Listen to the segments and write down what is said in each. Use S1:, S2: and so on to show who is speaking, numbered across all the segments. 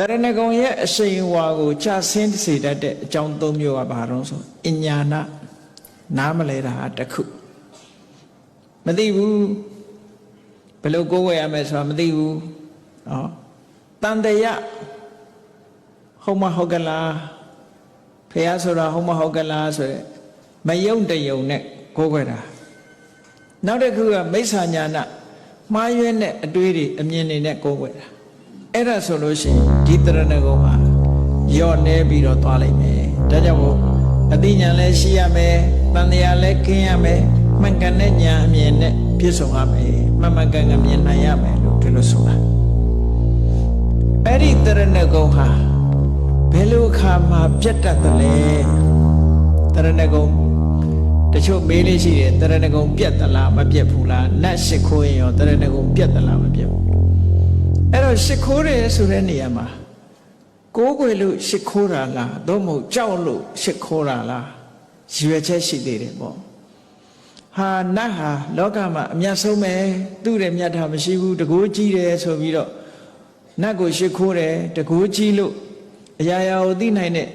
S1: တရဏဂုံရဲ့အရှိန်အဝါကိုချဆင်းစေတတ်တဲ့အကြောင်း၃မျိုးကဘာလို့ဆိုအညာနာနားမလဲတာတစ်ခုမသိဘူးဘယ်လိုကိုးဝယ်ရမယ်ဆိုတာမသိဘူးနော်တန်တရာဟုတ်မဟုတ်ကလားဖះဆိုတာဟုတ်မဟုတ်ကလားဆိုရယ်မယုံတယုံနဲ့ကိုးခွဲတာနောက်တစ်ခုကမိစ္ဆာညာနာမှားရွဲ့တဲ့အတွေးတွေအမြင်တွေနဲ့ကိုးခွဲတာ အဲ့ဒါဆိုလို့ရှိရင်ဒီတရဏဂုံဟာယော့နေပြီးတော့သွားလိုက်မယ်ဒါကြောင့်မို့အသိဉာဏ်လည်းရှိရမယ်တန်တရားလည်းခင်းရမယ်မှန်ကန်တဲ့ဉာဏ်အမြင်နဲ့ပြည့်စုံရမယ်မှန်မှန်ကန်ကန်မြင်နိုင်ရမယ်လို့ဒီလိုဆိုတာအဲ့ဒီတရဏဂုံဟာဘယ်လိုအခါမှာပြတ်တတ်တယ်လဲတရဏဂုံတချို့မေးလေးရှိတယ်တရဏဂုံပြတ်သလားမပြတ်ဘူးလားနတ်ရှိခိုးရင်ရောတရဏဂုံပြတ်သလားမပြတ်ဘူး အဲ့တော့ရှိခိုးတယ်ဆိုတဲ့နေရာမှာကိုးကွယ်လို့ရှိခိုးတာလားသို့မဟုတ်ကြောက်လို့ရှိခိုးတာလားရည်ရွယ်ချက်ရှိသေးတယ်ပေါ့ဟာနတ်ဟာလောကမှာအမျက်ဆုံးပဲသူ့ရဲ့မြတ်တာမရှိဘူးတကိုးကြီးတယ်ဆိုပြီးတော့နတ်ကိုရှိခိုးတယ်တကိုးကြီးလို့အရာရာကိုသိနိုင်တဲ့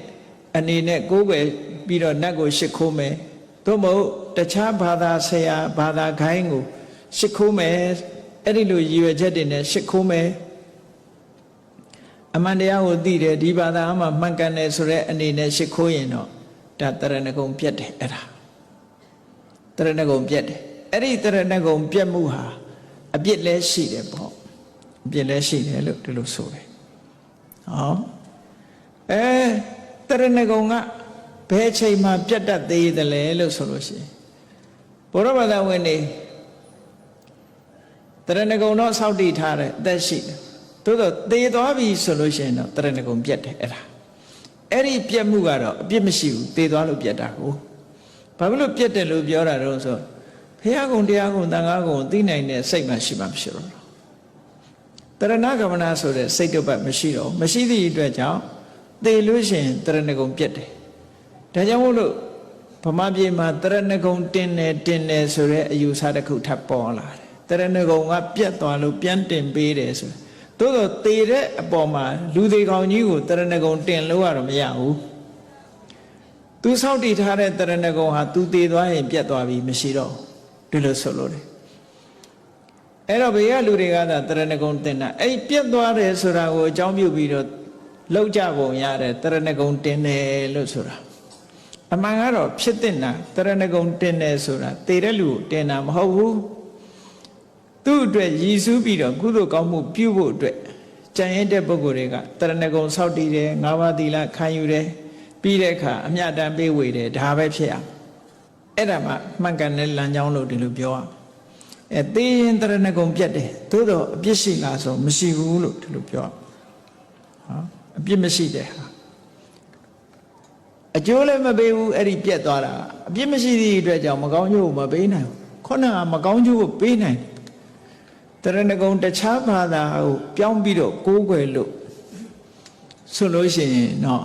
S1: အနေနဲ့ကိုးကွယ်ပြီးတော့နတ်ကိုရှိခိုးမယ်သို့မဟုတ်တခြားဘာသာဆရာဘာသာခိုင်းကိုရှိခိုးမယ်အဲ့ဒီလိုရည်ရွယ်ချက်တွေနဲ့ရှိခိုးမယ် အမှန်တရားကိုသိတယ်ဒီဘာသာအမှမှန်ကန်တယ်ဆိုတဲ့အနေနဲ့ရှိခိုးရင်တော့ဒါတရဏဂုံပြတ်တယ်အဲ့ဒါတရဏဂုံပြတ်တယ်အဲ့ဒီတရဏဂုံပြတ်မှုဟာအပြစ်လဲရှိတယ်ပေါ့အပြစ်လဲရှိတယ်လို့ဒီလိုဆိုတယ်ဟောအဲတရဏဂုံကဘယ်ချိန်မှပြတ်တတ်သေးတယ်လဲလို့ဆိုလို့ရှိရင်ဘုရားဘာသာဝင်နေတရဏဂုံတော့စောင့်တည်ထားတယ်အသက်ရှိတယ် သို့တော့သေသွားပြီဆိုလို့ရှိရင်တော့တရဏဂုံပြတ်တယ်အဲ့ဒါအဲ့ဒီပြတ်မှုကတော့အပြစ်မရှိဘူးသေသွားလို့ပြတ်တာကိုဘာဖြစ်လို့ပြတ်တယ်လို့ပြောတာတော့ဆိုဘုရားကုံတရားကုံတန်ခါကုံသိနိုင်တဲ့စိတ်မှရှိမှမရှိတော့ဘူးတရဏဂမနာဆိုတဲ့စိတ်တုပ်ပတ်မရှိတော့ဘူးမရှိသည့်အတွက်ကြောင့်သေလို့ရှိရင်တရဏဂုံပြတ်တယ်ဒါကြောင့်မို့လို့ဗမာပြည်မှာတရဏဂုံတင်တယ်တင်တယ်ဆိုတဲ့အယူဆတစ်ခုထပ်ပေါ်လာတယ်တရဏဂုံကပြတ်သွားလို့ပြန်တင်ပေးတယ်ဆို သို့တော့သေတဲ့အပေါ်မှာလူသေးကောင်ကြီးကိုတရဏဂုံတင်လို့ရတော့မရဘူးသူစောင့်တည်ထားတဲ့တရဏဂုံဟာသူသေသွားရင်ပြတ်သွားပြီမရှိတော့ဒီလိုဆိုလို့တယ်အဲ့တော့ဘေးကလူတွေကသာတရဏဂုံတင်တာအဲ့ပြတ်သွားတယ်ဆိုတာကိုအကြောင်းပြုပြီးတော့လောက်ကြပုံရတယ်တရဏဂုံတင်တယ်လို့ဆိုတာအမှန်ကတော့ဖြစ်တဲ့နာတရဏဂုံတင်တယ်ဆိုတာသေတဲ့လူကိုတင်တာမဟုတ်ဘူး သူ့အတွက်ရည်စူးပြီးတော့ကုသိုလ်ကောင်းမှုပြုဖို့အတွက်ကြံရတဲ့ပုဂ္ဂိုလ်တွေကတရဏဂုံဆောက်တည်တယ်ငါးပါးသီလခံယူတယ်ပြီးတဲ့အခါအမြတ်တမ်းပေးဝေတယ်ဒါပဲဖြစ်အောင်အဲ့ဒါမှမှန်ကန်တဲ့လမ်းကြောင်းလို့ဒီလိုပြောရအဲသေရင်တရဏဂုံပြတ်တယ်သို့တော့အပြစ်ရှိလားဆိုမရှိဘူးလို့ဒီလိုပြောဟောအပြစ်မရှိတဲ့ဟာအကျိုးလည်းမပေးဘူးအဲ့ဒီပြက်သွားတာအပြစ်မရှိသည့်အတွက်ကြောင့်မကောင်းကျိုးကိုမပေးနိုင်ဘူးခုနကမကောင်းကျိုးကိုပေးနိုင်တယ် တရဏဂုံတခြားဘာသာကိုပြောင်းပြီးတော့ကိုးကွယ်လို့ဆိုလို့ရှိရင်တော့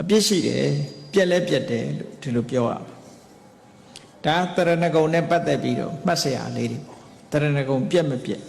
S1: အပြစ်ရှိတယ်ပြက်လဲပြက်တယ်လို့ဒီလိုပြောရအောင်ဒါတရဏဂုံနဲ့ပတ်သက်ပြီးတော့မှတ်စရာလေးတွေပေါ့တရဏဂုံပြက်မပြက်